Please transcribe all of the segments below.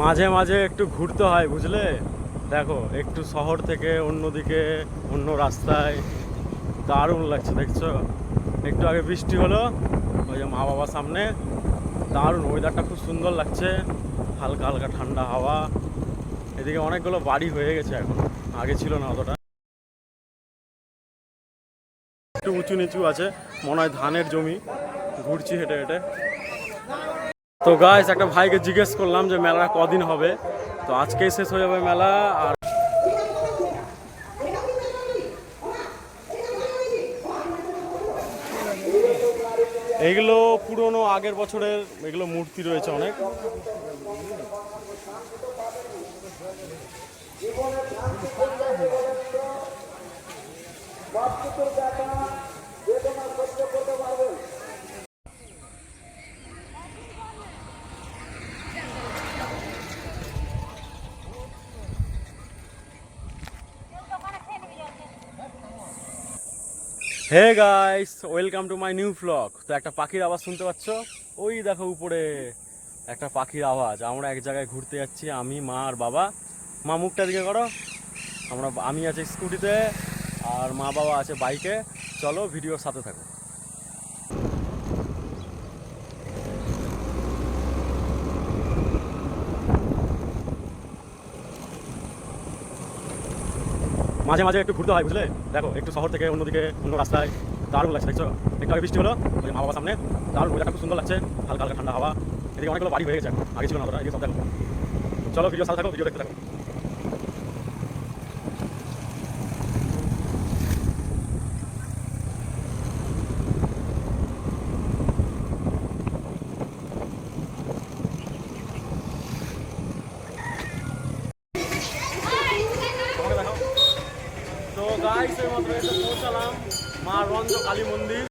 মাঝে মাঝে একটু ঘুরতে হয়, বুঝলে? দেখো, একটু শহর থেকে অন্যদিকে, অন্য রাস্তায়। দারুণ লাগছে, দেখছ? একটু আগে বৃষ্টি হলো, ওই যে মা বাবার সামনে। দারুণ ওয়েদারটা খুব সুন্দর লাগছে। হালকা হালকা ঠান্ডা হাওয়া। এদিকে অনেকগুলো বাড়ি হয়ে গেছে এখন। আগে ছিল না অতটা। একটু উঁচু নিচু আছে, মনে হয় ধানের জমি। ঘুরছি হেঁটে হেঁটে। তো গাইস একটা ভাইকে জিজ্ঞেস করলাম যে মেলাটা কদিন হবে? তো আজকেই শেষ হয়ে যাবে মেলা, আর এইগুলো পুরনো আগের বছরের এগুলো মূর্তি রয়েছে অনেক। Hey guys welcome to my new blog তো একটা পাখির আওয়াজ শুনতে পাচ্ছ? ওই দেখো উপরে, একটা পাখির আওয়াজ। আমরা এক জায়গায় ঘুরতে যাচ্ছি, আমি, মা আর বাবা। মা, মুখটা দিকে করো। আমরা, আমি আছি স্কুটিতে, আর মা বাবা আছে বাইকে। চলো, ভিডিওর সাথে থাকো। মাঝে মাঝে একটু ঘুরতে হয়, বুঝলে? দেখো, একটু শহর থেকে অন্যদিকে, অন্য রাস্তায়। দারুণ লাগছে, দেখছ? একটু আগে বৃষ্টি হলো, ওই মা বাবার সামনে। দারুণ মজাটা খুব সুন্দর লাগছে। হালকা হালকা ঠান্ডা হাওয়া। এদিকে অনেকগুলো বাড়ি হয়ে গেছে, আগে ছিল না ওরা এদিকে সব দেখো। চলো ভিডিও সাথে থাকো ভিডিও দেখতে থাকো। গাইস এই মাত্র এসে পৌঁছালাম মা রঞ্জ কালী মন্দির।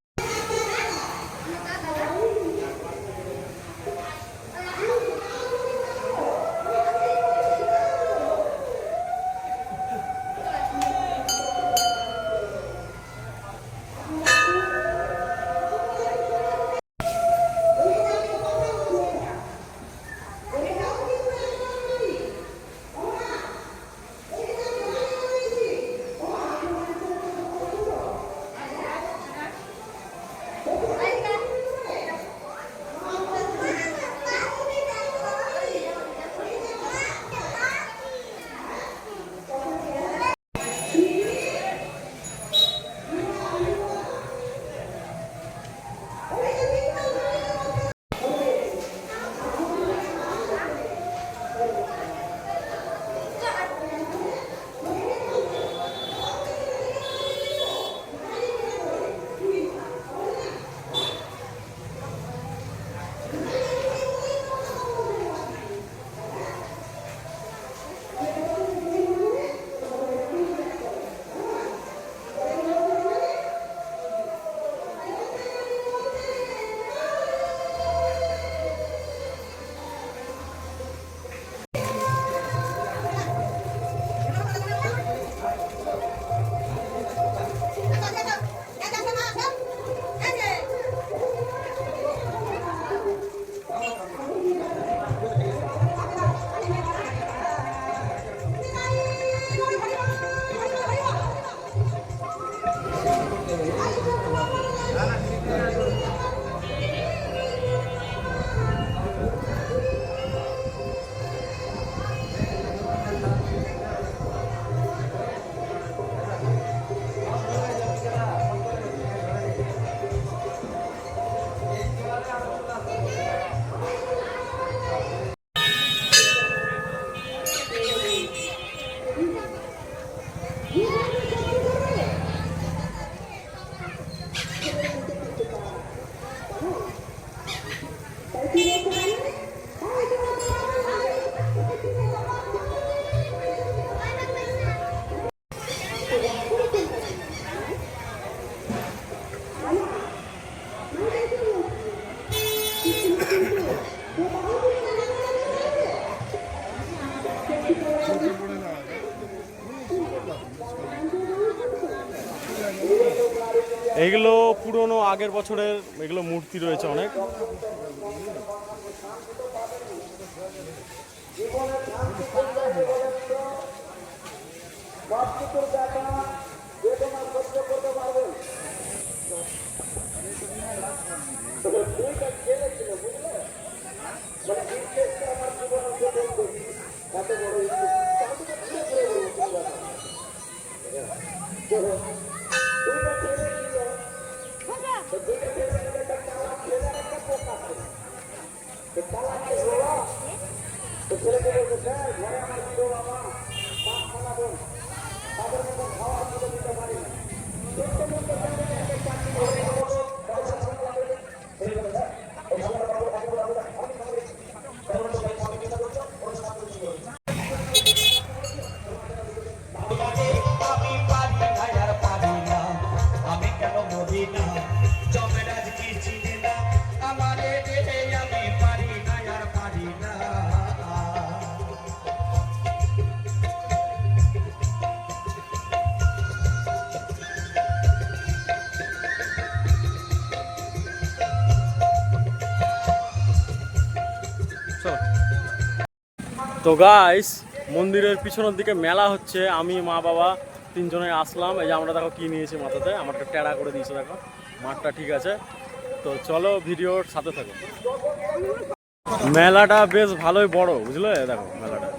আগের বছরের এগুলো মূর্তি রয়েছে অনেক। তো গাইস মন্দিরের পিছনের দিকে মেলা হচ্ছে আমি মা বাবা। তিনজনে আসলাম, এই যে আমরা দেখো কি নিয়েছি মাথাতে, আমারটা টেরা করে দিয়েছে দেখো, মাঠটা ঠিক আছে। তো চলো ভিডিওর সাথে থাকো। মেলাটা বেশ ভালোই বড়, বুঝলে? দেখো মেলাটা।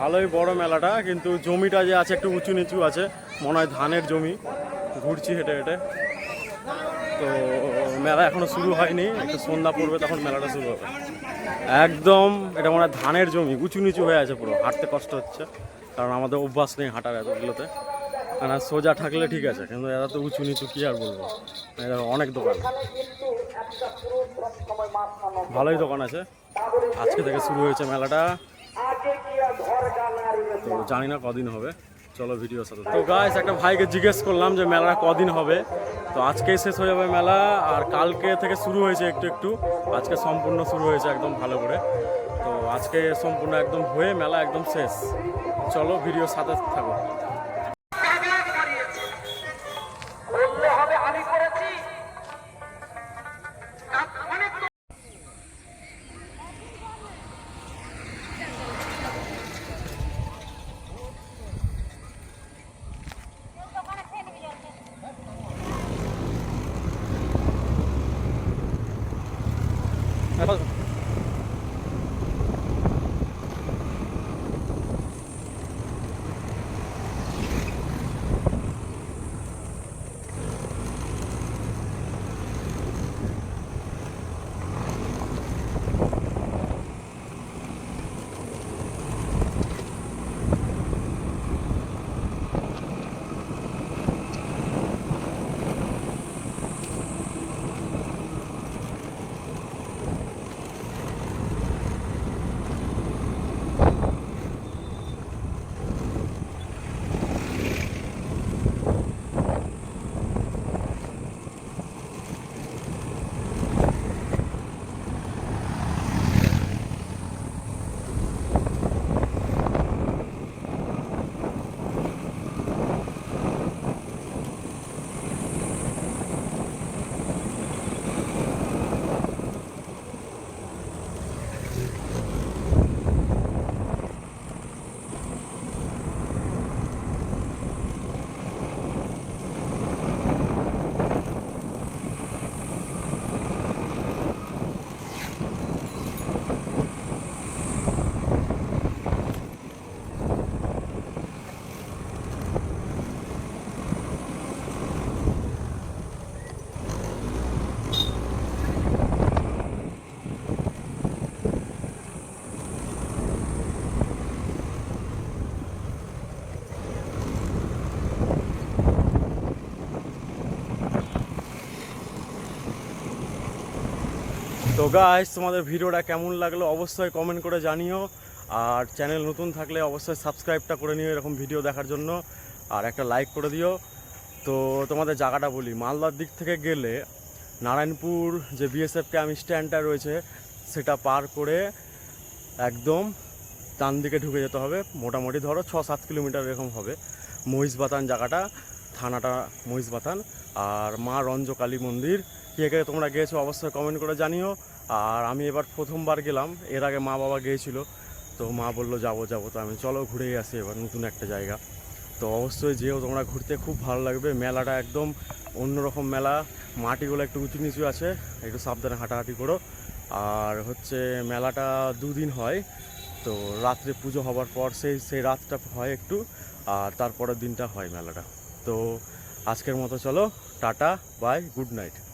ভালোই বড় মেলাটা, কিন্তু জমিটা যে আছে একটু উঁচু নিচু আছে, মনে হয় ধানের জমি। ঘুরছি হেঁটে হেঁটে। তো মেলা এখনও শুরু হয়নি, একটু সন্ধ্যা পড়বে তখন মেলাটা শুরু হবে। একদম, এটা মনে হয় ধানের জমি, উঁচু নিচু হয়ে আছে পুরো, হাঁটতে কষ্ট হচ্ছে। কারণ আমাদের অভ্যাস নেই হাঁটার এতগুলোতে। আর সোজা থাকলে ঠিক আছে, কিন্তু এরা তো উঁচু নিচু কী আর বলব? এরা অনেক দোকান। ভালোই দোকান আছে। আজকে থেকে শুরু হয়েছে মেলাটা। তো জানি না কদিন হবে। চলো ভিডিও সাথে তো গাইস একটা ভাইকে জিজ্ঞেস করলাম যে মেলাটা কদিন হবে? তো আজকেই শেষ হয়ে যাবে মেলা, আর কালকে থেকে শুরু হয়েছে একটু একটু। আজকে সম্পূর্ণ শুরু হয়েছে একদম ভালো করে। তো আজকে সম্পূর্ণ একদম হয়ে মেলা একদম শেষ। চলো ভিডিও সাথে থাকো। তো গাইস তোমাদের ভিডিওটা কেমন লাগল অবশ্যই কমেন্ট করে জানিও। আর চ্যানেল নতুন থাকলে অবশ্যই সাবস্ক্রাইবটা করে নিও এরকম ভিডিও দেখার জন্য। আর একটা লাইক করে দিও। তো তোমাদের জায়গাটা বলি, মালদার দিক থেকে গেলে নারায়ণপুর যে বিএসএফ ক্যাম্প স্ট্যান্ডটা রয়েছে, সেটা পার করে একদম ডান দিকে ঢুকে যেতে হবে। মোটামুটি ধরো ছ সাত কিলোমিটার এরকম হবে। মহিষবাতান জায়গাটা, থানাটা মহিষবাতান। আর মা রঞ্জকালী মন্দির কে কে তোমরা গিয়েছো অবশ্যই কমেন্ট করে জানিও। আর আমি এবার প্রথমবার গেলাম, এর আগে মা বাবা গিয়েছিল। তো মা বলল, যাব যাব। তো আমি, চলো, ঘুরেই আসি এবার, নতুন একটা জায়গা। তো অবশ্যই যেও, তোমরা ঘুরতে খুব ভালো লাগবে। মেলাটা একদম অন্যরকম মেলা। মাটিগুলো একটু উঁচু নিচু আছে, একটু সাবধানে হাঁটাহাঁটি করো। আর হচ্ছে, মেলাটা দুদিন হয়। তো রাত্রে পুজো হবার পর সেই সেই রাতটা হয় একটু, আর তারপরের দিনটা হয় মেলাটা। তো আজকের মতো চলো, টাটা, বাই, গুড নাইট।